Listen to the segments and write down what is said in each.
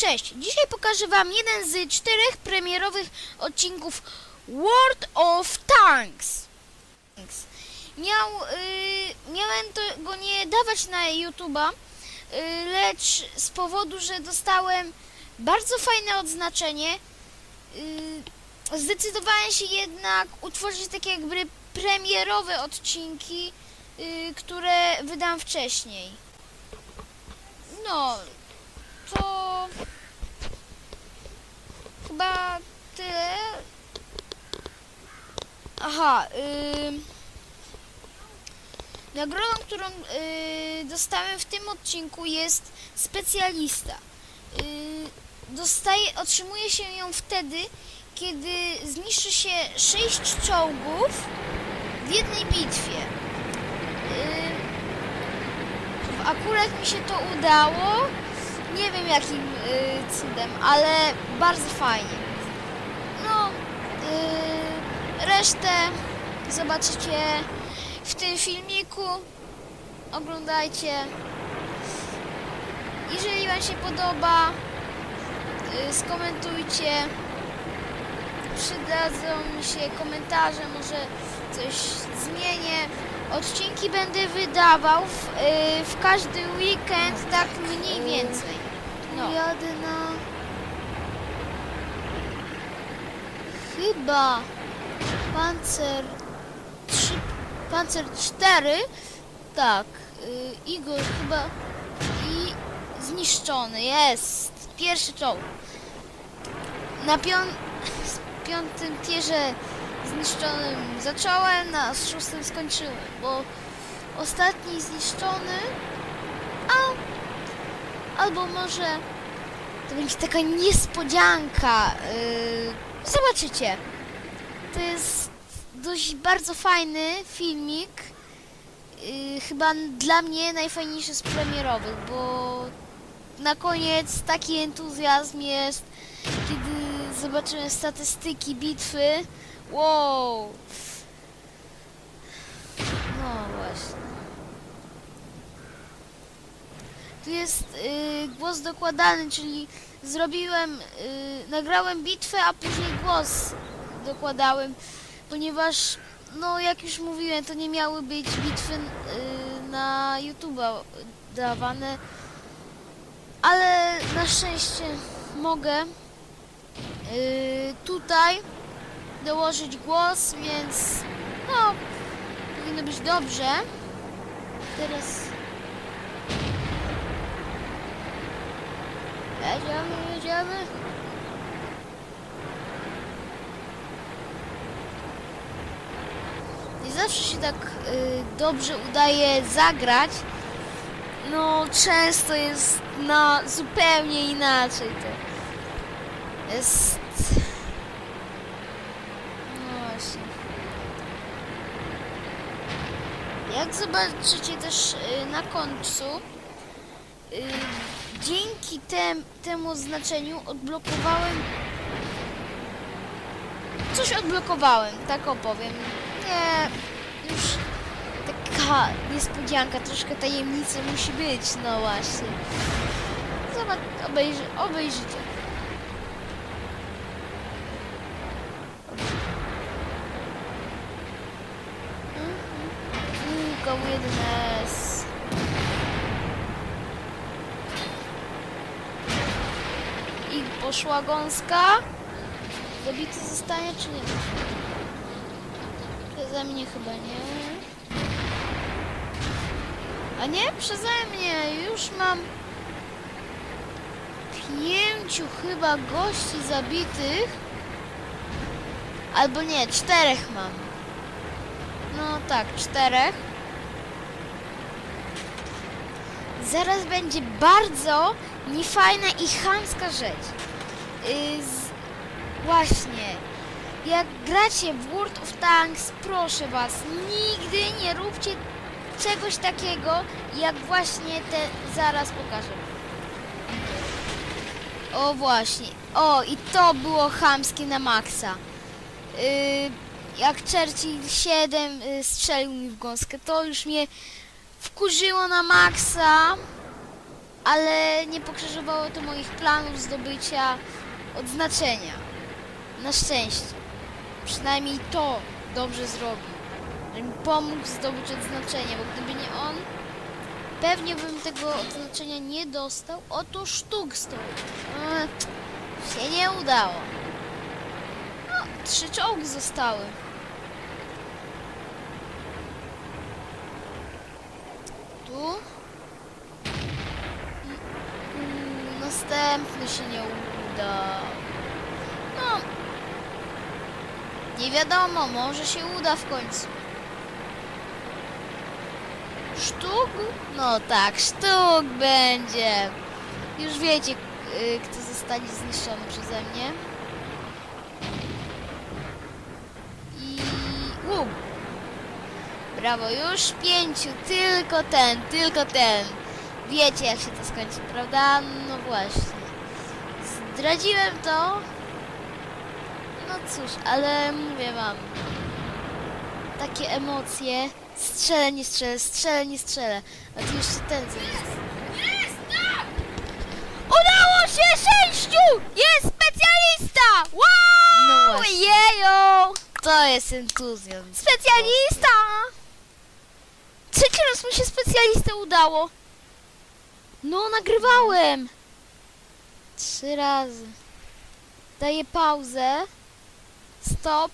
Cześć, dzisiaj pokażę wam jeden z czterech premierowych odcinków World of Tanks. Miał, y, miałem to, go nie dawać na YouTube'a, y, lecz z powodu, że dostałem bardzo fajne odznaczenie, y, zdecydowałem się jednak utworzyć takie jakby premierowe odcinki, y, które wydam wcześniej. No, to chyba tyle. Aha, ym, nagrodą, którą y, dostałem w tym odcinku jest specjalista. Y, dostaje, otrzymuje się ją wtedy, kiedy zniszczy się sześć czołgów w jednej bitwie. Ym, akurat mi się to udało. Nie wiem jakim y, cudem, ale bardzo fajnie. No, y, resztę zobaczycie w tym filmiku. Oglądajcie. Jeżeli Wam się podoba, y, skomentujcie. Przydadzą mi się komentarze, może coś zmienię. Odcinki będę wydawał w, y, w każdy weekend, tak mniej więcej. No. Jadę na... Chyba Panzer 3, Panzer 4. Tak, y, Igor chyba I zniszczony jest. Pierwszy czołg. Na pią z piątym tierze zniszczonym zacząłem, na szóstym skończyłem, bo ostatni zniszczony, a albo może to będzie taka niespodzianka. Yy, zobaczycie. To jest dość bardzo fajny filmik. Yy, chyba dla mnie najfajniejszy z premierowych, bo na koniec taki entuzjazm jest, kiedy zobaczyłem statystyki bitwy. Wow! No właśnie. Jest y, głos dokładany, czyli zrobiłem, y, nagrałem bitwę, a później głos dokładałem, ponieważ, no jak już mówiłem, to nie miały być bitwy y, na YouTube'a dawane, ale na szczęście mogę y, tutaj dołożyć głos, więc no, powinno być dobrze. Teraz jedziemy, jedziemy. Nie zawsze się tak y, dobrze udaje zagrać. No, często jest na zupełnie inaczej to. Jest no właśnie. Jak zobaczycie też y, na końcu, y, dzięki tem, temu znaczeniu odblokowałem. Coś odblokowałem, tak opowiem. Nie, już taka niespodzianka, troszkę tajemnica musi być, no właśnie. Zobacz, obejrzy, obejrzycie. Go 1S. I poszła gąska. Dobity zostanie czy nie? Przeze mnie chyba nie. A nie, przeze mnie. Już mam pięciu chyba gości zabitych. Albo nie, czterech mam. No tak, czterech. Zaraz będzie bardzo niefajna i chamska rzecz. Yy, z... Właśnie. Jak gracie w World of Tanks, proszę was, nigdy nie róbcie czegoś takiego, jak właśnie te zaraz pokażę. O właśnie. O, i to było chamskie na maksa. Yy, jak Churchill 7 y, strzelił mi w gąskę, to już mnie wkurzyło na maksa. ale nie pokrzyżowało to moich planów zdobycia odznaczenia. Na szczęście. Przynajmniej to dobrze zrobił. Że mi pomógł zdobyć odznaczenie, bo gdyby nie on, pewnie bym tego odznaczenia nie dostał. Oto sztuk stoi. Eee, się nie udało. No, trzy czołgi zostały. Tu. Mm, Następny się nie uda. No. Nie wiadomo, może się uda w końcu. Sztuk? No tak, sztuk będzie. Już wiecie, y, kto zostanie zniszczony przeze mnie. I... Brawo, już pięciu, tylko ten, tylko ten. Wiecie jak się to skończy, prawda? No właśnie. Zdradziłem to. No cóż, ale mówię wam. Takie emocje. Strzelę, nie strzelę, strzelę, nie strzelę. A tu jeszcze ten co jest. Udało się sześciu! Jest specjalista! Wow! No właśnie. Jejo! To jest entuzjazm. Specjalista! Trzeci raz mi się specjalistę udało. No, nagrywałem. Trzy razy. Daję pauzę. Stop.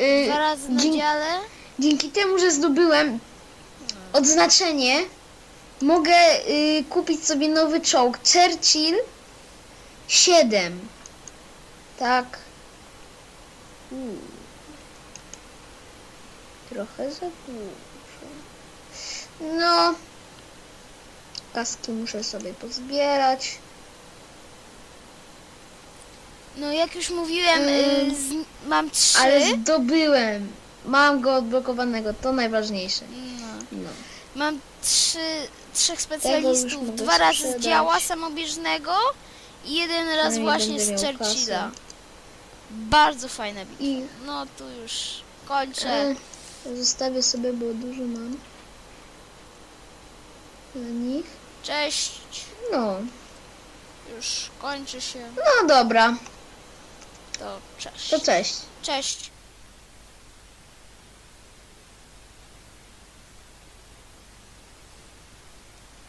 Y, Dwa razy na dzięki, dziale. dzięki temu, że zdobyłem odznaczenie, mogę y, kupić sobie nowy czołg. Churchill 7. Tak. Trochę za dużo. No. Kaski muszę sobie pozbierać. No, jak już mówiłem, Mm. y, z, mam trzy. Ale zdobyłem. Mam go odblokowanego, to najważniejsze. No. No. Mam trzy, trzech już specjalistów. mogę Dwa razy z sprzedać. działa samobieżnego i jeden raz No i właśnie będę z miał Churchilla. kasę. Bardzo fajna bitwa. I No tu już kończę. e, zostawię sobie, bo dużo mam. Na nich. Cześć. No. Już kończy się. No dobra, To cześć. to cześć. Cześć.